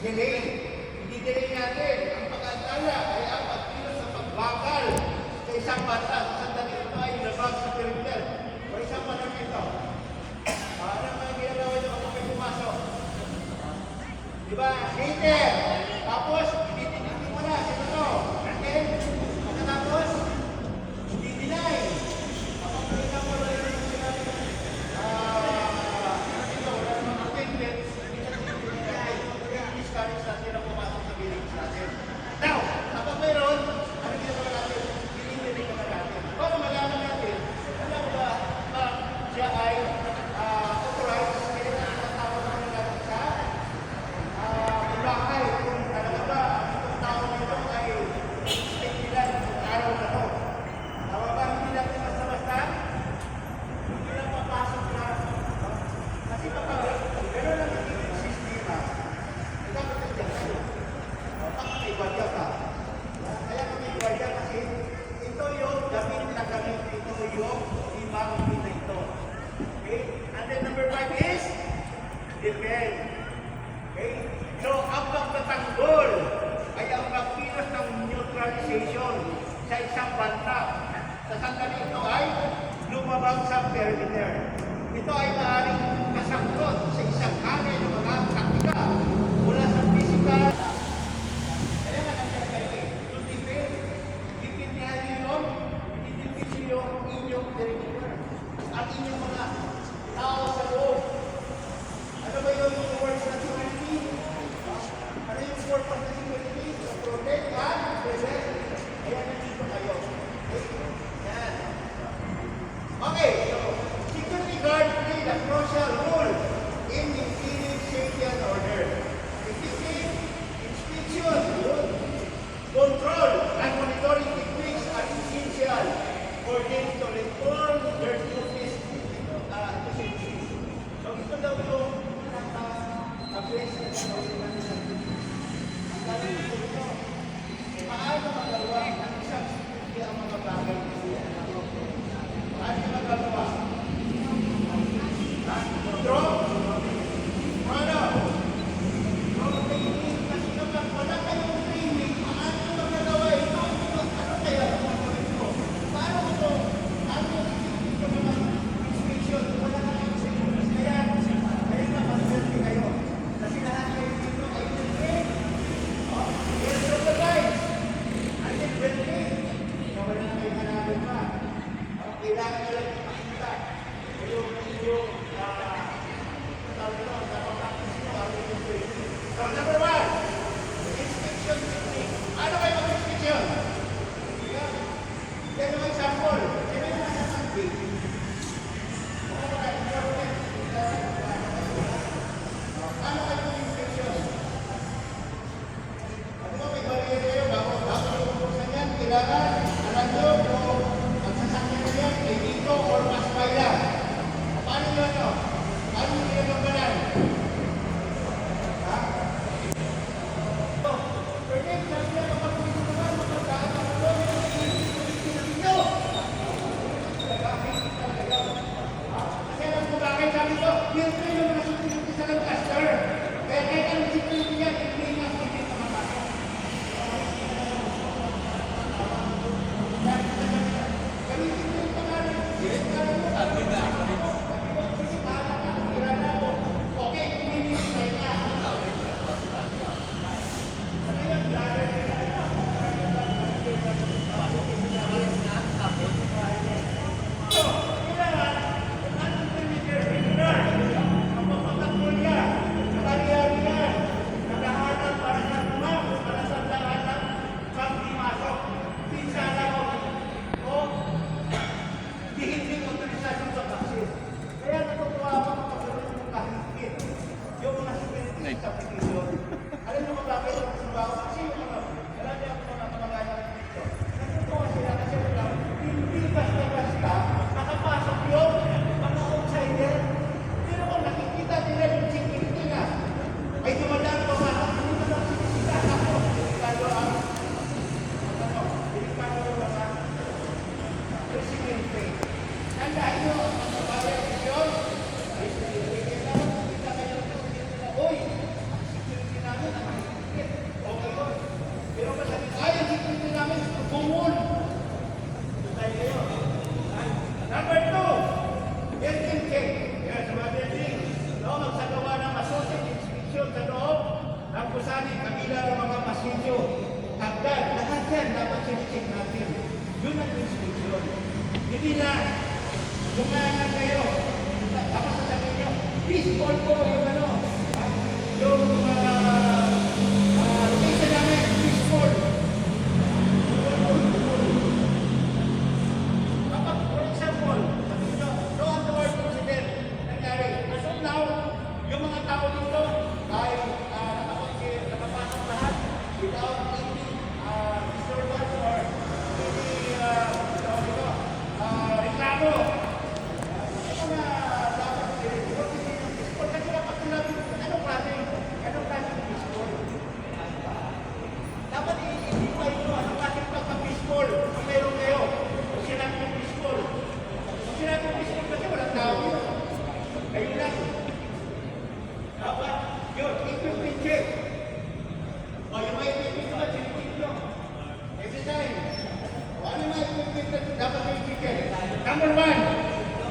Delay. Hindi-delay natin. Ang pag-antala ay apat kilo sa pagbakal sa isang batas. And then number five is depend. Okay? So, ang pagtatanggol ay ang pagpinos ng neutralization sa isang banta. Sa sandali ito ay lumabang sa perimeter. Ito ay maaaring kasangkot sa isang kanya ng mga taktika mula sa physical Okay, so security guard play a crucial role in maintaining safety and order. Discipline, inspection, control, and monitoring techniques are essential for them to reform their duties uh, to safety. So ito daw yung pinaka-appraisal na administration. Hindi na, lumayan kayo. Tapos sa sabihin nyo, peaceful po yung ano, yung Number one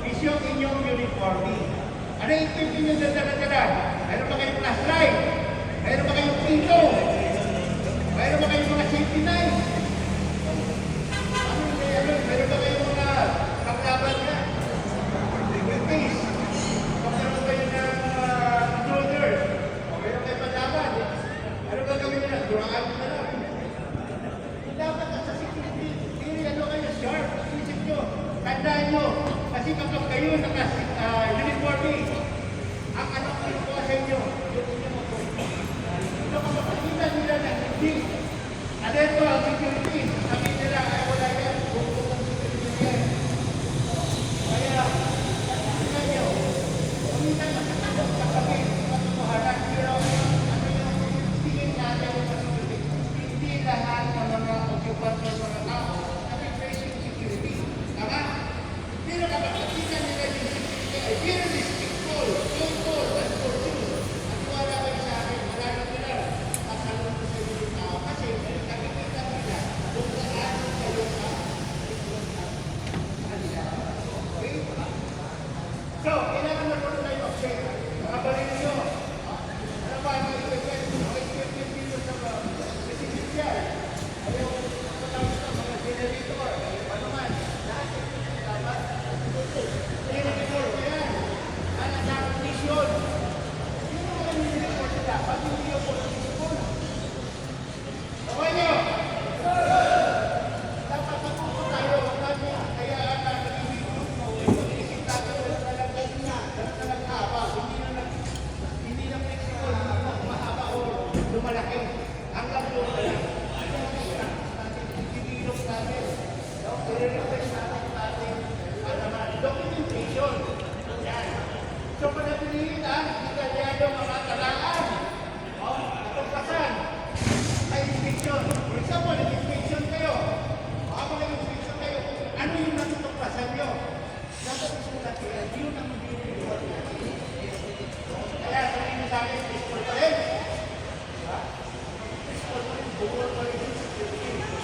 is yung inyong uniforming. Ano yung equipment nyo sa daladalad? Meron ba kayong flashlight? Meron ba kayong pinto? Meron ba kayong mga safety knife?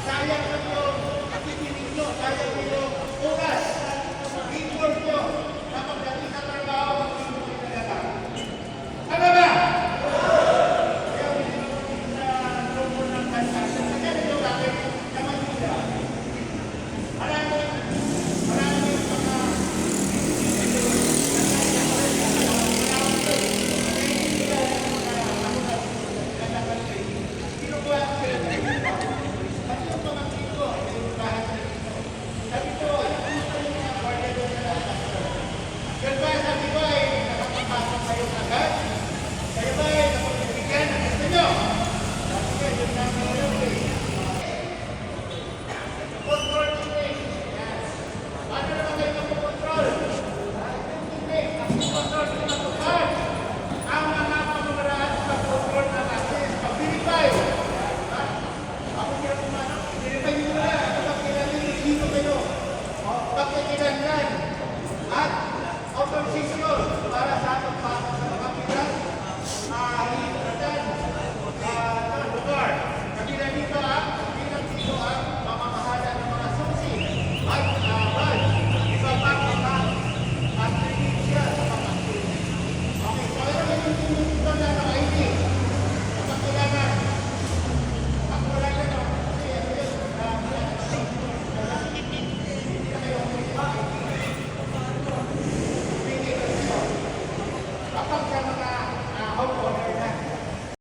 Sayang